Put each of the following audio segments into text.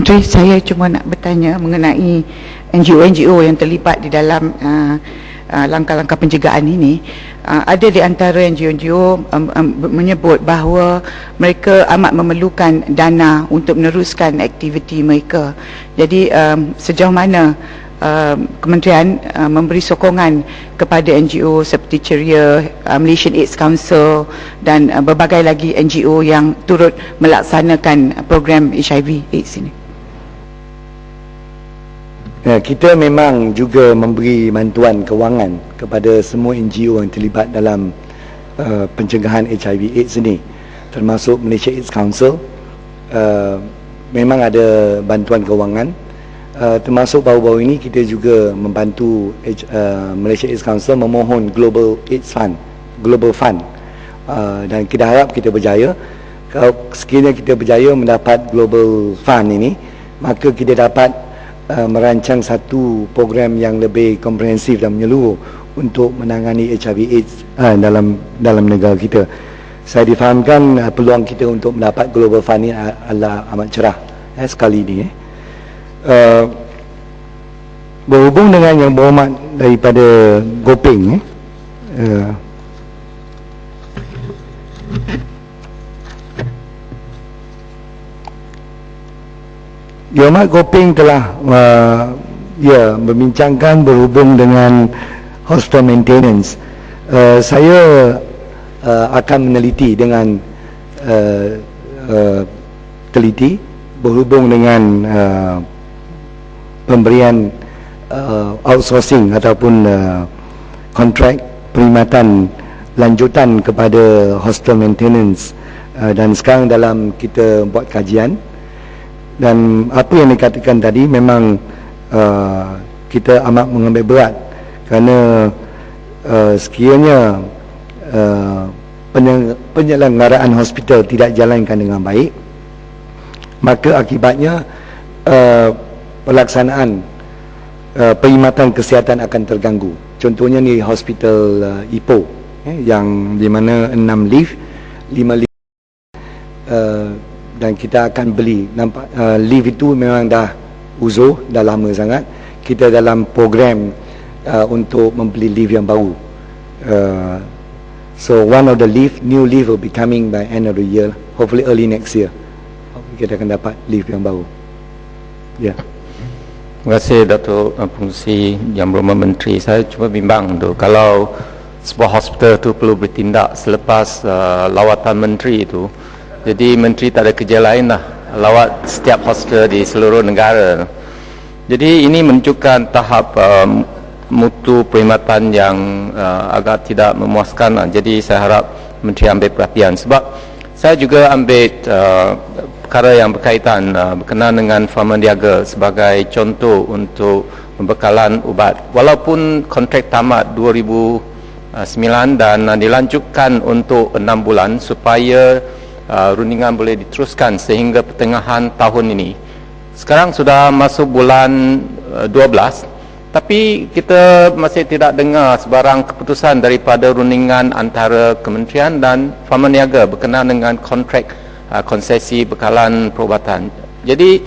Menteri, saya cuma nak bertanya mengenai NGO-NGO yang terlibat di dalam uh, uh, langkah-langkah pencegahan ini. Uh, ada di antara NGO-NGO um, um, menyebut bahawa mereka amat memerlukan dana untuk meneruskan aktiviti mereka. Jadi um, sejauh mana uh, kementerian uh, memberi sokongan kepada NGO seperti Ceria, uh, Malaysian AIDS Council dan uh, berbagai lagi NGO yang turut melaksanakan program HIV AIDS ini. Ya, kita memang juga memberi bantuan kewangan kepada semua NGO yang terlibat dalam uh, pencegahan HIV AIDS ini termasuk Malaysia AIDS Council. Uh, memang ada bantuan kewangan. Uh, termasuk baru-baru ini kita juga membantu uh, Malaysia AIDS Council memohon Global AIDS Fund Global Fund. Uh, dan kita harap kita berjaya. Kalau sekiranya kita berjaya mendapat Global Fund ini maka kita dapat Uh, merancang satu program yang lebih komprehensif dan menyeluruh untuk menangani HIV AIDS uh, dalam dalam negara kita. Saya difahamkan uh, peluang kita untuk mendapat global fund ini adalah amat cerah eh, sekali ini. Eh. Uh, berhubung dengan yang berhormat daripada Goping eh, uh, Yomat Goping telah uh, ya membincangkan berhubung dengan hospital maintenance. Uh, saya uh, akan meneliti dengan uh, uh, teliti berhubung dengan uh, pemberian uh, outsourcing ataupun uh, kontrak perkhidmatan lanjutan kepada hospital maintenance uh, dan sekarang dalam kita buat kajian dan apa yang dikatakan tadi memang uh, kita amat mengambil berat. Kerana uh, sekiranya uh, penyelenggaraan hospital tidak jalankan dengan baik maka akibatnya uh, pelaksanaan uh, perkhidmatan kesihatan akan terganggu. Contohnya ni hospital uh, Ipoh eh, yang di mana 6 lift 5 lift uh, dan kita akan beli. Nampak uh, lift itu memang dah uzur dah lama sangat. Kita dalam program uh, untuk membeli lift yang baru. Uh, so one of the lift new lift will be coming by end of the year hopefully early next year. Kita akan dapat lift yang baru. Ya. Yeah. Terima kasih Datuk Fungsi Yang Berhormat Menteri. Saya cuma bimbang tu kalau sebuah hospital tu perlu bertindak selepas uh, lawatan menteri itu jadi menteri tak ada kerja lain lah lawat setiap hospital di seluruh negara. Jadi ini menunjukkan tahap um, mutu perkhidmatan yang uh, agak tidak memuaskan lah. Jadi saya harap menteri ambil perhatian sebab saya juga ambil uh, perkara yang berkaitan uh, berkenaan dengan farmer niaga sebagai contoh untuk pembekalan ubat. Walaupun kontrak tamat 2009 dan uh, dilanjutkan untuk 6 bulan supaya uh, rundingan boleh diteruskan sehingga pertengahan tahun ini. Sekarang sudah masuk bulan uh, 12 tapi kita masih tidak dengar sebarang keputusan daripada rundingan antara kementerian dan farmer niaga berkenaan dengan kontrak uh, konsesi bekalan perubatan. Jadi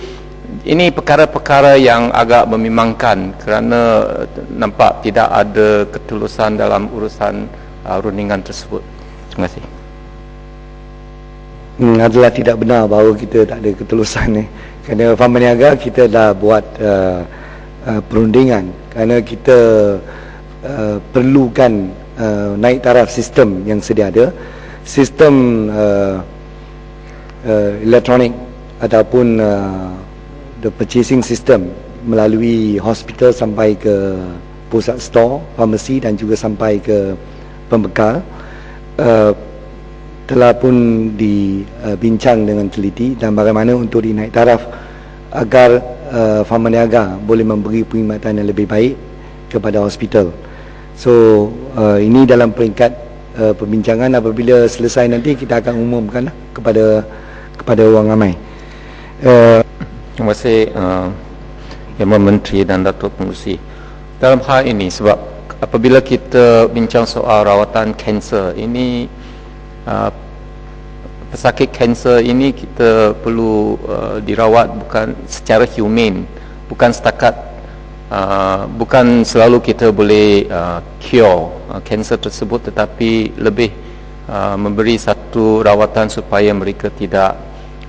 ini perkara-perkara yang agak memimangkan kerana nampak tidak ada ketulusan dalam urusan uh, rundingan tersebut. Terima kasih hmm, adalah tidak benar bahawa kita tak ada ketulusan ni. Kerana Farmer Niaga kita dah buat uh, uh, perundingan kerana kita uh, perlukan uh, naik taraf sistem yang sedia ada. Sistem uh, uh, elektronik ataupun uh, the purchasing system melalui hospital sampai ke pusat store, farmasi dan juga sampai ke pembekal. Uh, telah pun dibincang dengan teliti dan bagaimana untuk dinaik taraf agar uh, Farmer Niaga boleh memberi perkhidmatan yang lebih baik kepada hospital. So uh, ini dalam peringkat uh, perbincangan apabila selesai nanti kita akan umumkan kepada kepada orang ramai. Uh, Terima kasih uh, Yang Menteri dan Datuk Pengurusi. Dalam hal ini sebab apabila kita bincang soal rawatan kanser ini uh, pesakit kanser ini kita perlu uh, dirawat bukan secara human, bukan setakat uh, bukan selalu kita boleh uh, cure uh, kanser tersebut tetapi lebih uh, memberi satu rawatan supaya mereka tidak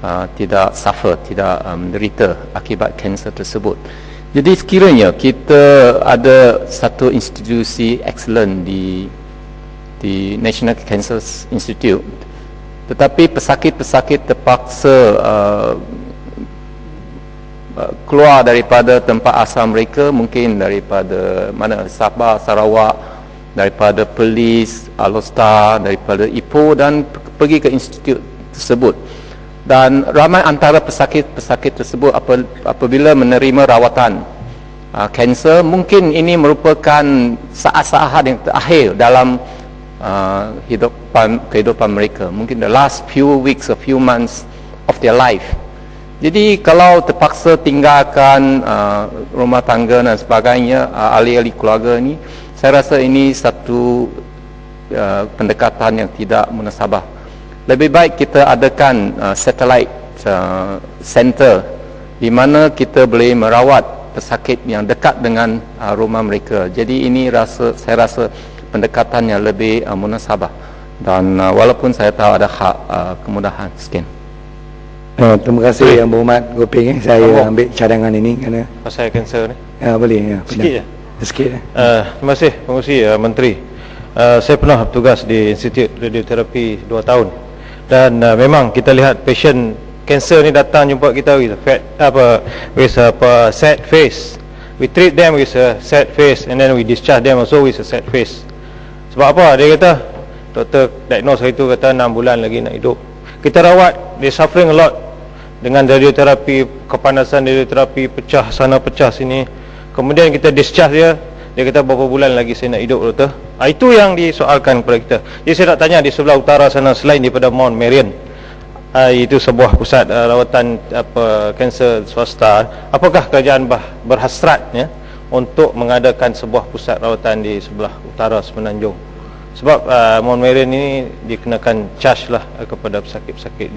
uh, tidak suffer, tidak uh, menderita akibat kanser tersebut. Jadi sekiranya kita ada satu institusi excellent di di National Cancer Institute. Tetapi pesakit-pesakit terpaksa uh, uh, keluar daripada tempat asal mereka mungkin daripada mana Sabah, Sarawak daripada Perlis, Alostar daripada Ipoh dan pergi ke institut tersebut. Dan ramai antara pesakit-pesakit tersebut apabila menerima rawatan uh, kanser uh, mungkin ini merupakan saat-saat yang terakhir dalam uh, hidupan kehidupan mereka. Mungkin the last few weeks or few months of their life. Jadi kalau terpaksa tinggalkan uh, rumah tangga dan sebagainya uh, ahli-ahli keluarga ni saya rasa ini satu uh, pendekatan yang tidak munasabah. Lebih baik kita adakan uh, satellite uh, center di mana kita boleh merawat pesakit yang dekat dengan uh, rumah mereka. Jadi ini rasa saya rasa pendekatan yang lebih uh, munasabah dan uh, walaupun saya tahu ada hak uh, kemudahan sekian. Uh, terima kasih boleh. yang berhormat Goping eh. saya Amor. ambil cadangan ini kerana pasal kanser ni. Ya boleh ya. Sikit ya. Sikit. Uh, terima kasih pengurusi uh, menteri. Uh, saya pernah bertugas di Institut Radioterapi 2 tahun dan uh, memang kita lihat patient cancer ni datang jumpa kita with a fat apa with a apa, sad face we treat them with a sad face and then we discharge them also with a sad face sebab apa? Dia kata doktor diagnose hari tu kata 6 bulan lagi nak hidup. Kita rawat dia suffering a lot dengan radioterapi kepanasan radioterapi pecah sana pecah sini. Kemudian kita discharge dia dia kata berapa bulan lagi saya nak hidup doktor? Ha, Itu yang disoalkan kepada kita. Jadi saya nak tanya di sebelah utara sana Selain daripada Mount Marion ha, Itu sebuah pusat uh, rawatan apa kanser swasta Apakah kerajaan berhasrat ya, Untuk mengadakan sebuah pusat rawatan di sebelah utara semenanjung Sebab uh, Mount Marion ini dikenakan charge lah uh, kepada pesakit-pesakit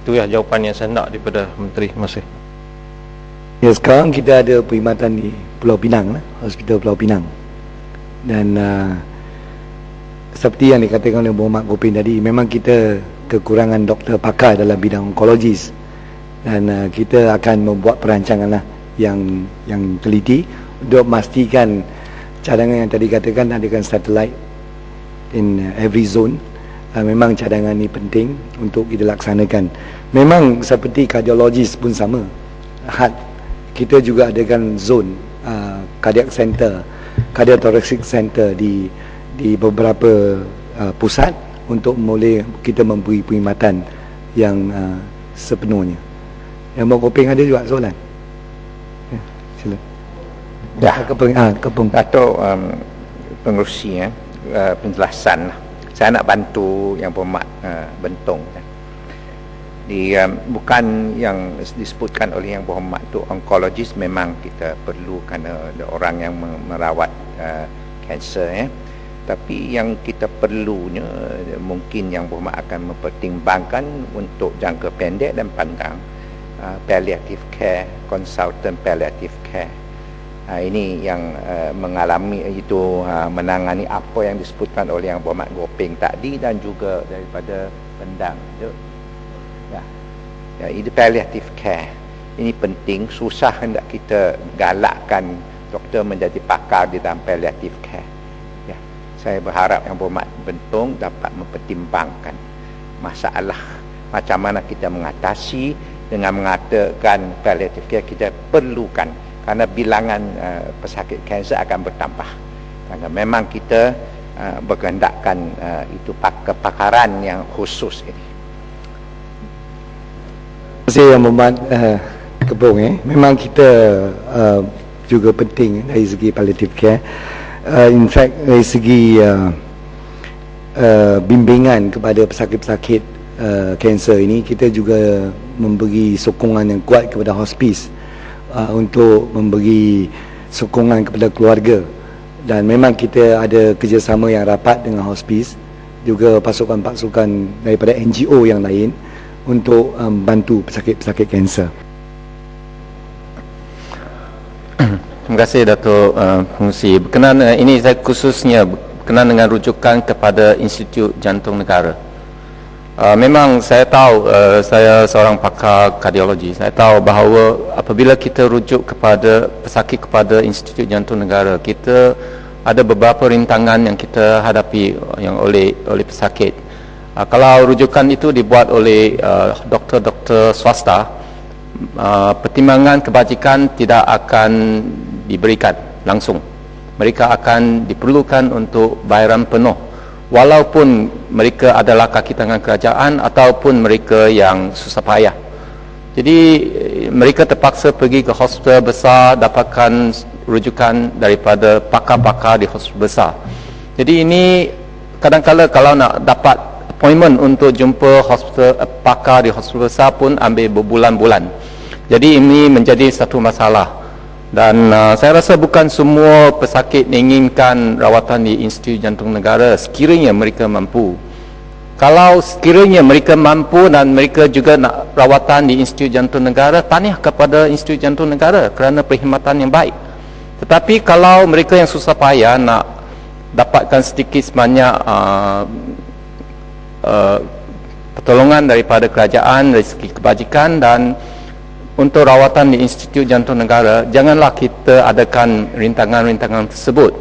Itu ya jawapan yang saya nak daripada Menteri kasih Ya sekarang kita ada perkhidmatan di Pulau Pinang lah, Hospital Pulau Pinang. Dan uh, seperti yang dikatakan oleh Muhammad Gopin tadi, memang kita kekurangan doktor pakar dalam bidang onkologis. Dan uh, kita akan membuat perancangan lah yang yang teliti untuk memastikan cadangan yang tadi katakan adakan satellite in uh, every zone. Uh, memang cadangan ini penting untuk kita laksanakan. Memang seperti kardiologis pun sama. Heart kita juga adakan zone uh, cardiac center cardiac thoracic center di di beberapa uh, pusat untuk boleh kita memberi perkhidmatan yang uh, sepenuhnya yang mau koping ada juga soalan ya, sila ya kepung ah kepung Dato um, pengurusi ya uh, penjelasan saya nak bantu yang bermak uh, bentong ya di um, bukan yang disebutkan oleh yang berhormat tu onkologis memang kita perlu kerana ada orang yang merawat kanser uh, ya tapi yang kita perlunya mungkin yang berhormat akan mempertimbangkan untuk jangka pendek dan panjang uh, palliative care consultant palliative care uh, ini yang uh, mengalami itu uh, menangani apa yang disebutkan oleh yang berhormat Gopeng tadi dan juga daripada pendang. Ya, ini palliative care. Ini penting susah hendak kita galakkan doktor menjadi pakar di dalam palliative care. Ya. Saya berharap yang berhormat bentung dapat mempertimbangkan masalah macam mana kita mengatasi dengan mengatakan palliative care kita perlukan kerana bilangan uh, pesakit kanser akan bertambah kerana memang kita uh, berkehendakkan uh, itu kepakaran yang khusus ini kasih yang memat uh, kebong eh. Memang kita uh, juga penting dari segi palliative care. Uh, in fact dari segi uh, uh, bimbingan kepada pesakit-pesakit kanser uh, ini kita juga memberi sokongan yang kuat kepada hospice uh, untuk memberi sokongan kepada keluarga dan memang kita ada kerjasama yang rapat dengan hospice juga pasukan-pasukan daripada NGO yang lain untuk um, bantu pesakit-pesakit kanser. Terima kasih uh, Pengusi. Berkenaan uh, ini saya khususnya berkenaan dengan rujukan kepada Institut Jantung Negara. Uh, memang saya tahu uh, saya seorang pakar kardiologi. Saya tahu bahawa apabila kita rujuk kepada pesakit kepada Institut Jantung Negara, kita ada beberapa rintangan yang kita hadapi uh, yang oleh oleh pesakit. Uh, kalau rujukan itu dibuat oleh uh, doktor-doktor swasta, uh, pertimbangan kebajikan tidak akan diberikan langsung. Mereka akan diperlukan untuk bayaran penuh walaupun mereka adalah kaki tangan kerajaan ataupun mereka yang susah payah. Jadi mereka terpaksa pergi ke hospital besar dapatkan rujukan daripada pakar-pakar di hospital besar. Jadi ini kadang-kadang kalau nak dapat appointment untuk jumpa hospital eh, pakar di hospital besar pun ambil berbulan-bulan. Jadi ini menjadi satu masalah dan uh, saya rasa bukan semua pesakit menginginkan rawatan di Institut Jantung Negara. Sekiranya mereka mampu. Kalau sekiranya mereka mampu dan mereka juga nak rawatan di Institut Jantung Negara tahniah kepada Institut Jantung Negara kerana perkhidmatan yang baik. Tetapi kalau mereka yang susah payah nak dapatkan sedikit sebanyak uh, uh, pertolongan daripada kerajaan dari segi kebajikan dan untuk rawatan di Institut Jantung Negara janganlah kita adakan rintangan-rintangan tersebut.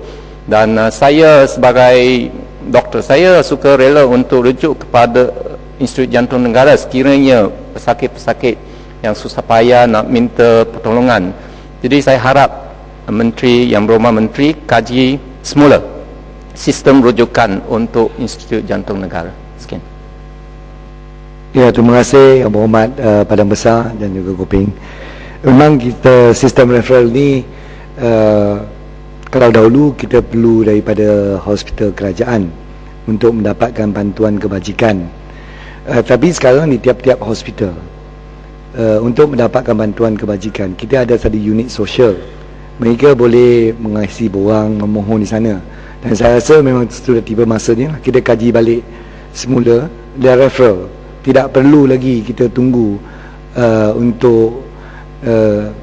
Dan uh, saya sebagai doktor saya suka rela untuk rujuk kepada Institut Jantung Negara sekiranya pesakit-pesakit yang susah payah nak minta pertolongan. Jadi saya harap menteri yang berhormat menteri kaji semula sistem rujukan untuk Institut Jantung Negara. Sekian Ya, terima kasih Yang Berhormat uh, Padang Besar dan juga Kuping. Memang kita sistem referral ni uh, kalau dahulu kita perlu daripada hospital kerajaan untuk mendapatkan bantuan kebajikan. Uh, tapi sekarang di tiap-tiap hospital uh, untuk mendapatkan bantuan kebajikan kita ada satu unit sosial. Mereka boleh mengisi borang, memohon di sana. Dan saya rasa memang sudah tiba masanya kita kaji balik semula dia referral tidak perlu lagi kita tunggu uh, untuk uh,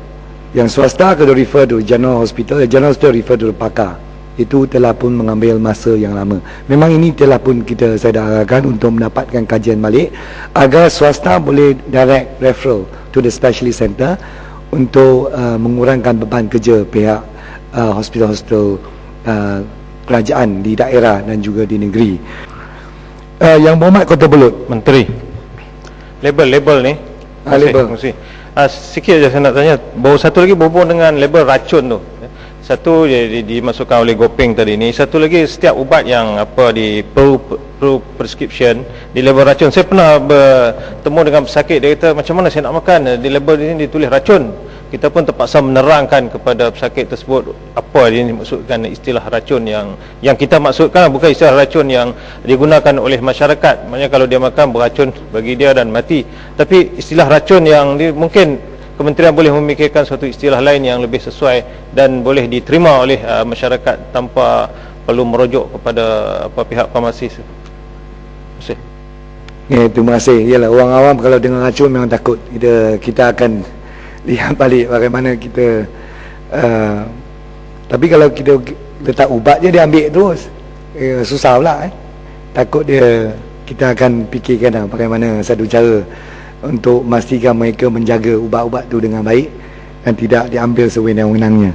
yang swasta kena refer to general hospital, general hospital refer to pakar. Itu telah pun mengambil masa yang lama. Memang ini telah pun kita saya darahkan untuk mendapatkan kajian balik agar swasta boleh direct referral to the specialist center untuk uh, mengurangkan beban kerja pihak uh, hospital-hospital uh, kerajaan di daerah dan juga di negeri. Uh, yang berhormat Kota Belut. Menteri label-label ni. Ah, label. Mesti. Ah, sikit je saya nak tanya. Baru satu lagi berhubung dengan label racun tu. Satu dia di, dimasukkan oleh Gopeng tadi ni. Satu lagi setiap ubat yang apa di pro, pro prescription di label racun. Saya pernah bertemu dengan pesakit. Dia kata macam mana saya nak makan? Di label ini ditulis racun kita pun terpaksa menerangkan kepada pesakit tersebut apa yang dimaksudkan istilah racun yang yang kita maksudkan bukan istilah racun yang digunakan oleh masyarakat maknanya kalau dia makan beracun bagi dia dan mati tapi istilah racun yang di, mungkin kementerian boleh memikirkan suatu istilah lain yang lebih sesuai dan boleh diterima oleh uh, masyarakat tanpa perlu merujuk kepada apa pihak farmasi Ya, terima kasih. Yalah, orang awam kalau dengar racun memang takut. Kita kita akan lihat balik bagaimana kita uh, tapi kalau kita letak ubat je dia ambil terus eh, susah pula eh. takut dia kita akan fikirkan lah bagaimana satu cara untuk memastikan mereka menjaga ubat-ubat tu dengan baik dan tidak diambil sewenang-wenangnya